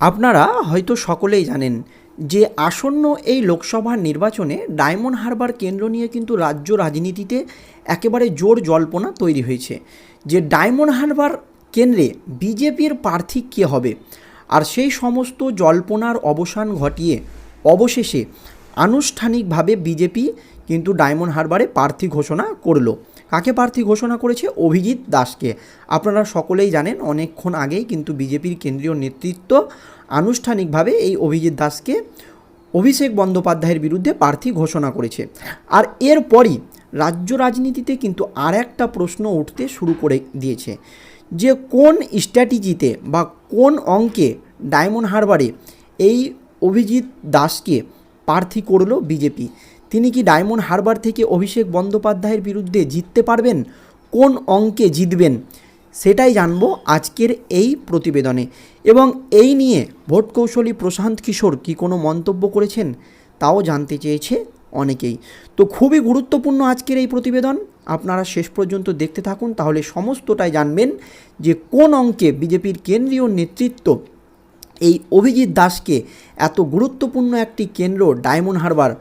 আপনারা হয়তো সকলেই জানেন যে আসন্ন এই লোকসভা নির্বাচনে ডায়মন্ড হারবার কেন্দ্র নিয়ে কিন্তু রাজ্য রাজনীতিতে একেবারে জোর জল্পনা তৈরি হয়েছে যে ডায়মন্ড হারবার কেন্দ্রে বিজেপির প্রার্থী কে হবে? আর সেই সমস্ত জল্পনার অবসান ঘটিয়ে অবশেষে আনুষ্ঠানিকভাবে বিজেপি কিন্তু ডায়মন্ড হারবারে প্রার্থী ঘোষণা করল। কাকে প্রার্থী ঘোষণা করেছে অভিজিৎ দাসকে? আপনারা সকলেই জানেন, অনেকক্ষণ আগেই কিন্তু বিজেপির কেন্দ্রীয় নেতৃত্ব আনুষ্ঠানিকভাবে এই অভিজিৎ দাসকে অভিষেক বন্দ্যোপাধ্যায়ের বিরুদ্ধে প্রার্থী ঘোষণা করেছে। আর এরপরই রাজ্য রাজনীতিতে কিন্তু আর একটা প্রশ্ন উঠতে শুরু করে দিয়েছে যে কোন স্ট্র্যাটেজিতে বা কোন অঙ্কে ডায়মন্ড হারবারে এই অভিজিৎ দাসকে প্রার্থী করল বিজেপি? তিনি কি ডায়মন্ড হারবার থেকে অভিষেক বন্দ্যোপাধ্যায়ের বিরুদ্ধে জিততে পারবেন? কোন অঙ্কে জিতবেন? সেটাই জানব আজকের এই প্রতিবেদনে। এবং এই নিয়ে ভোট কৌশলী প্রশান্ত কিশোর কি কোনো মন্তব্য করেছেন? তাও জানতে চেয়েছে অনেকেই। তো খুবই গুরুত্বপূর্ণ আজকের এই প্রতিবেদন। আপনারা শেষ পর্যন্ত দেখতে থাকুন, তাহলে সমস্তটাই জানবেন যে কোন অঙ্কে বিজেপির কেন্দ্রীয় নেতৃত্ব এই অভিজিৎ দাসকে এত গুরুত্বপূর্ণ একটি কেন্দ্র ডায়মন্ড হারবার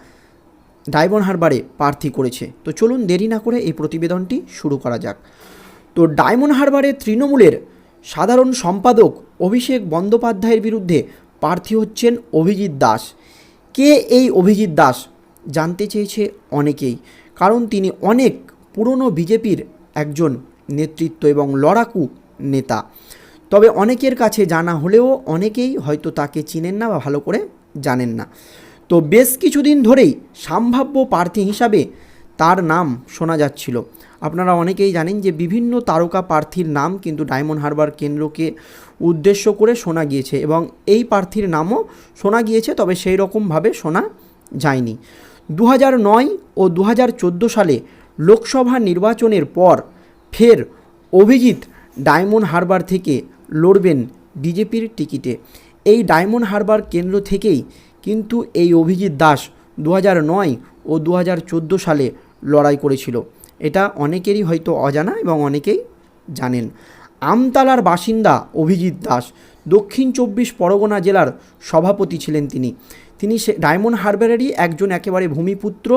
ডায়মন্ড হারবারে প্রার্থী করেছে। তো চলুন দেরি না করে এই প্রতিবেদনটি শুরু করা যাক। তো ডায়মন্ড হারবারে তৃণমূলের সাধারণ সম্পাদক অভিষেক বন্দ্যোপাধ্যায়ের বিরুদ্ধে প্রার্থী হচ্ছেন অভিজিৎ দাস। কে এই অভিজিৎ দাস জানতে চেয়েছে অনেকেই। কারণ তিনি অনেক পুরনো বিজেপির একজন নেতৃত্ব এবং লড়াকু নেতা। তবে অনেকের কাছে জানা হলেও অনেকেই হয়তো তাকে চিনেন না বা ভালো করে জানেন না। তো বেশ কিছুদিন ধরেই সম্ভাব্য প্রার্থী হিসাবে তার নাম শোনা যাচ্ছিল। আপনারা অনেকেই জানেন যে বিভিন্ন তারকা প্রার্থীর নাম কিন্তু ডায়মন্ড হারবার কেন্দ্রকে উদ্দেশ্য করে শোনা গিয়েছে এবং এই প্রার্থীর নামও শোনা গিয়েছে, তবে সেই রকমভাবে শোনা যায়নি। দু নয় ও দু হাজার চোদ্দ সালে লোকসভা নির্বাচনের পর ফের অভিজিৎ ডায়মন্ড হারবার থেকে লড়বেন বিজেপির টিকিটে। এই ডায়মন্ড হারবার কেন্দ্র থেকেই কিন্তু এই অভিজিৎ দাস দু নয় ও দু হাজার চোদ্দ সালে লড়াই করেছিল। এটা অনেকেরই হয়তো অজানা এবং অনেকেই জানেন। আমতালার বাসিন্দা অভিজিৎ দাস দক্ষিণ চব্বিশ পরগনা জেলার সভাপতি ছিলেন তিনি। তিনি সে ডায়মন্ড হারবারেরই একজন একেবারে ভূমিপুত্র,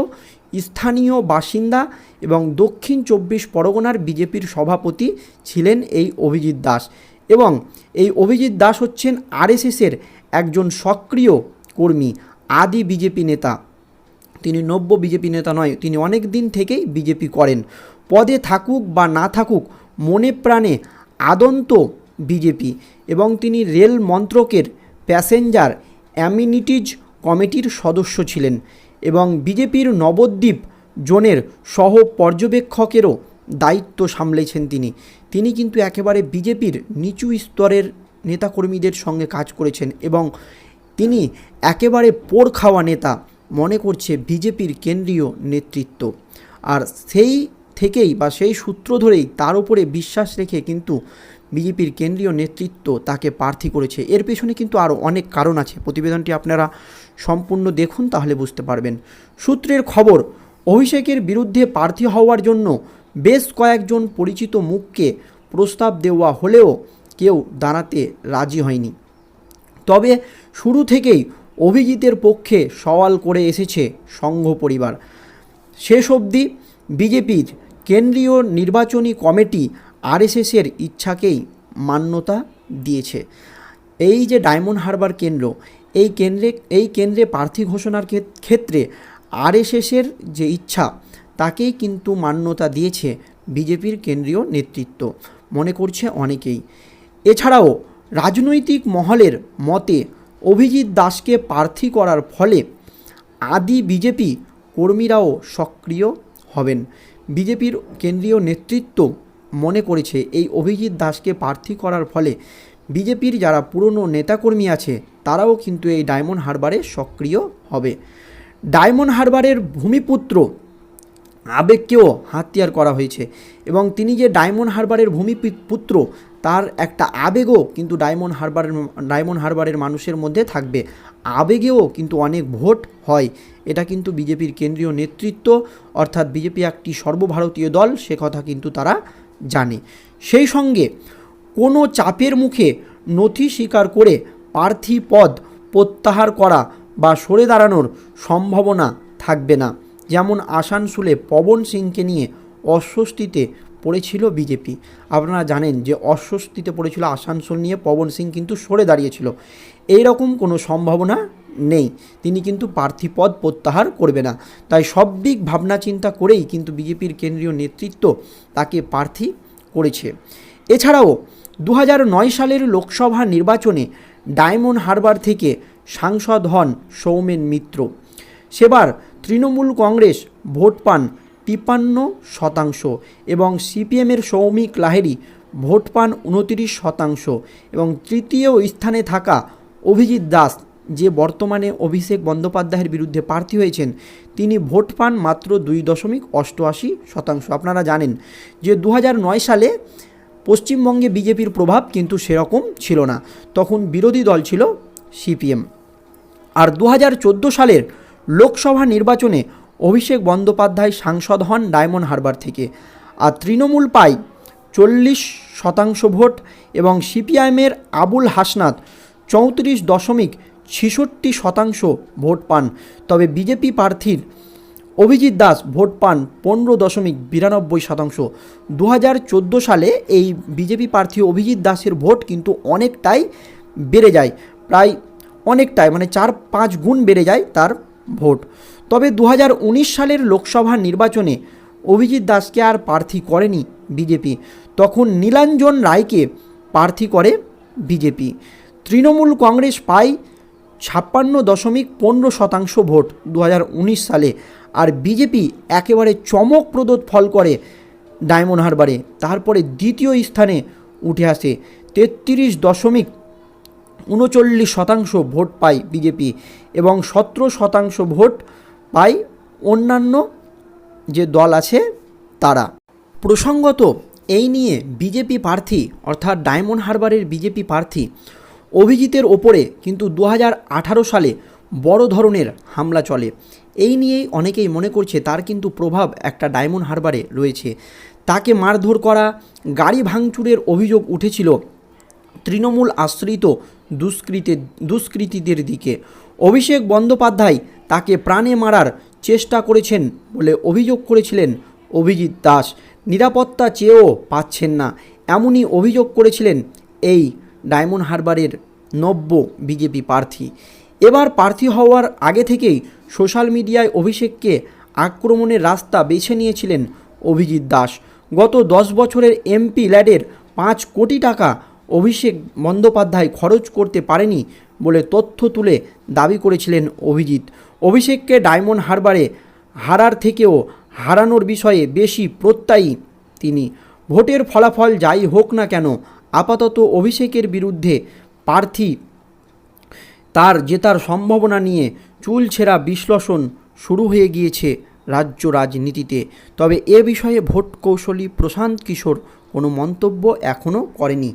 স্থানীয় বাসিন্দা এবং দক্ষিণ চব্বিশ পরগনার বিজেপির সভাপতি ছিলেন এই অভিজিৎ দাস। এবং এই অভিজিৎ দাস হচ্ছেন আরএসএসের একজন সক্রিয় কর্মী, আদি বিজেপি নেতা। তিনি নব্য বিজেপি নেতা নয়, তিনি অনেক দিন থেকেই বিজেপি করেন। পদে থাকুক বা না থাকুক, মনে প্রাণে আদন্ত বিজেপি এবং তিনি রেল মন্ত্রকের প্যাসেঞ্জার, অ্যামিনিটিজ কমিটির সদস্য ছিলেন এবং বিজেপির নবদ্বীপ জোনের সহ পর্যবেক্ষকেরও দায়িত্ব সামলেছেন তিনি। তিনি কিন্তু একেবারে বিজেপির নিচু স্তরের নেতাকর্মীদের সঙ্গে কাজ করেছেন এবং তিনি একেবারে পোড় খাওয়া নেতা মনে করছে বিজেপির কেন্দ্রীয় নেতৃত্ব। আর সেই থেকেই বা সেই সূত্র ধরেই তার উপরে বিশ্বাস রেখে কিন্তু বিজেপির কেন্দ্রীয় নেতৃত্ব তাকে প্রার্থী করেছে। এর পেছনে কিন্তু আরও অনেক কারণ আছে। প্রতিবেদনটি আপনারা সম্পূর্ণ দেখুন তাহলে বুঝতে পারবেন। সূত্রের খবর, অভিষেকের বিরুদ্ধে প্রার্থী হওয়ার জন্য বেশ কয়েকজন পরিচিত মুখকে প্রস্তাব দেওয়া হলেও কেউ দাঁড়াতে রাজি হয়নি। তবে শুরু থেকেই অভিজিতের পক্ষে সওয়াল করে এসেছে সংঘ পরিবার। শেষ অবধি বিজেপির কেন্দ্রীয় নির্বাচনী কমিটি আরএসএসের ইচ্ছাকেই মান্যতা দিয়েছে। এই যে ডায়মন্ড হারবার কেন্দ্র, এই কেন্দ্রে এই কেন্দ্রে প্রার্থী ঘোষণার ক্ষেত- ক্ষেত্রে আরএসএসের যে ইচ্ছা, তাকেই কিন্তু মান্যতা দিয়েছে বিজেপির কেন্দ্রীয় নেতৃত্ব। মনে করছে অনেকেই। এছাড়াও রাজনৈতিক মহলের মতে অভিজিৎ দাসকে প্রার্থী করার ফলে আদি বিজেপি কর্মীরাও সক্রিয় হবেন। বিজেপির কেন্দ্রীয় নেতৃত্ব মনে করেছে এই অভিজিৎ দাসকে প্রার্থী করার ফলে বিজেপির যারা পুরনো নেতাকর্মী আছে, তারাও কিন্তু এই ডায়মন্ড হারবারে সক্রিয় হবে। ডায়মন্ড হারবারের ভূমিপুত্র আবেগকেও হাতিয়ার করা হয়েছে এবং তিনি যে ডায়মন্ড হারবারের ভূমিপুত্র তার একটা আবেগও কিন্তু ডায়মন্ড হারবারের ডায়মন্ড হারবারের মানুষের মধ্যে থাকবে। আবেগেও কিন্তু অনেক ভোট হয়। এটা কিন্তু বিজেপির কেন্দ্রীয় নেতৃত্ব, অর্থাৎ বিজেপি একটি সর্বভারতীয় দল, সে কথা কিন্তু তারা জানে। সেই সঙ্গে কোনো চাপের মুখে নথি স্বীকার করে প্রার্থী পদ প্রত্যাহার করা বা সরে দাঁড়ানোর সম্ভাবনা থাকবে না। যেমন আসানসোলে পবন সিংকে নিয়ে অস্বস্তিতে পড়েছিল বিজেপি আপনারা জানেন যে অস্বস্তিতে পড়েছিল আসানসোল নিয়ে, পবন সিং কিন্তু সরে দাঁড়িয়েছিল। এইরকম কোনো সম্ভাবনা নেই। তিনি কিন্তু প্রার্থী পদ প্রত্যাহার করবে না। তাই সব দিক ভাবনা চিন্তা করেই কিন্তু বিজেপির কেন্দ্রীয় নেতৃত্ব তাকে প্রার্থী করেছে। এছাড়াও দু সালের লোকসভা নির্বাচনে ডায়মন্ড হারবার থেকে সাংসদ হন সৌমেন মিত্র। সেবার তৃণমূল কংগ্রেস ভোট পান তিপ্পান্ন শতাংশ এবং সিপিএমের সৌমিক লাহেরি ভোট পান উনতিরিশ শতাংশ এবং তৃতীয় স্থানে থাকা অভিজিৎ দাস, যে বর্তমানে অভিষেক বন্দ্যোপাধ্যায়ের বিরুদ্ধে প্রার্থী হয়েছেন, তিনি ভোট পান মাত্র দুই দশমিক অষ্টআশি শতাংশ। আপনারা জানেন যে দু সালে পশ্চিমবঙ্গে বিজেপির প্রভাব কিন্তু সেরকম ছিল না। তখন বিরোধী দল ছিল সিপিএম। আর দু হাজার চোদ্দ সালের লোকসভা নির্বাচনে অভিষেক বন্দ্যোপাধ্যায় সাংসদ হন ডায়মন্ড হারবার থেকে। আর তৃণমূল পায় চল্লিশ শতাংশ ভোট এবং সিপিআইএমের আবুল হাসনাত চৌত্রিশ দশমিক ছেষট্টি শতাংশ ভোট পান। তবে বিজেপি প্রার্থীর অভিজিৎ দাস ভোট পান পনেরো দশমিক বিরানব্বই শতাংশ। দু হাজার চোদ্দ সালে এই বিজেপি প্রার্থী অভিজিৎ দাসের ভোট কিন্তু অনেকটাই বেড়ে যায়। প্রায় অনেকটাই মানে চার পাঁচ গুণ বেড়ে যায় তার ভোট। তবে দু হাজার উনিশ সালের লোকসভা নির্বাচনে অভিজিৎ দাসকে আর প্রার্থী করেনি বিজেপি। তখন নীলাঞ্জন রায়কে প্রার্থী করে বিজেপি। তৃণমূল কংগ্রেস পায় ছাপ্পান্ন দশমিক পনেরো শতাংশ ভোট দু হাজার উনিশ সালে আর বিজেপি একেবারে চমকপ্রদ ফল করে ডায়মন্ড হারবারে। তারপরে দ্বিতীয় স্থানে উঠে আসে তেত্রিশ দশমিক উনচল্লিশ শতাংশ ভোট পায় বিজেপি এবং সতেরো শতাংশ ভোট পায় অন্যান্য যে দল আছে তারা। প্রসঙ্গত, এই নিয়ে বিজেপি প্রার্থী অর্থাৎ ডায়মন্ড হারবারের বিজেপি প্রার্থী অভিজিতের ওপরে কিন্তু দু হাজার আঠারো সালে বড় ধরনের হামলা চলে। এই নিয়েই অনেকেই মনে করছে তার কিন্তু প্রভাব একটা ডায়মন্ড হারবারে রয়েছে। তাকে মারধর করা, গাড়ি ভাঙচুরের অভিযোগ উঠেছিল তৃণমূল আশ্রিত দুষ্কৃতে দুষ্কৃতীদের দিকে। অভিষেক বন্দ্যোপাধ্যায় তাকে প্রাণে মারার চেষ্টা করেছেন বলে অভিযোগ করেছিলেন অভিজিৎ দাস। নিরাপত্তা চেয়েও পাচ্ছেন না। এমনই অভিযোগ করেছিলেন এই ডায়মন্ড হারবারের নব্য বিজেপি প্রার্থী। এবার প্রার্থী হওয়ার আগে থেকেই সোশ্যাল মিডিয়ায় অভিষেককে আক্রমণের রাস্তা বেছে নিয়েছিলেন অভিজিৎ দাস। গত দশ বছরের এমপি ল্যাডের পাঁচ কোটি টাকা অভিষেক বন্দ্যোপাধ্যায় খরচ করতে পারেনি বলে তথ্য তুলে দাবি করেছিলেন অভিজিৎ। অভিষেককে ডায়মন্ড হারবারে হারার থেকেও হারানোর বিষয়ে বেশি প্রত্যয়ী তিনি। ভোটের ফলাফল যাই হোক না কেন, আপাতত অভিষেকের বিরুদ্ধে প্রার্থী তার জেতার সম্ভাবনা নিয়ে চুলছেরা বিশ্লেষণ শুরু হয়ে গিয়েছে রাজ্য রাজনীতিতে। তবে এ বিষয়ে ভোট কৌশলী প্রশান্ত কিশোর কোনো মন্তব্য এখনও করেনি।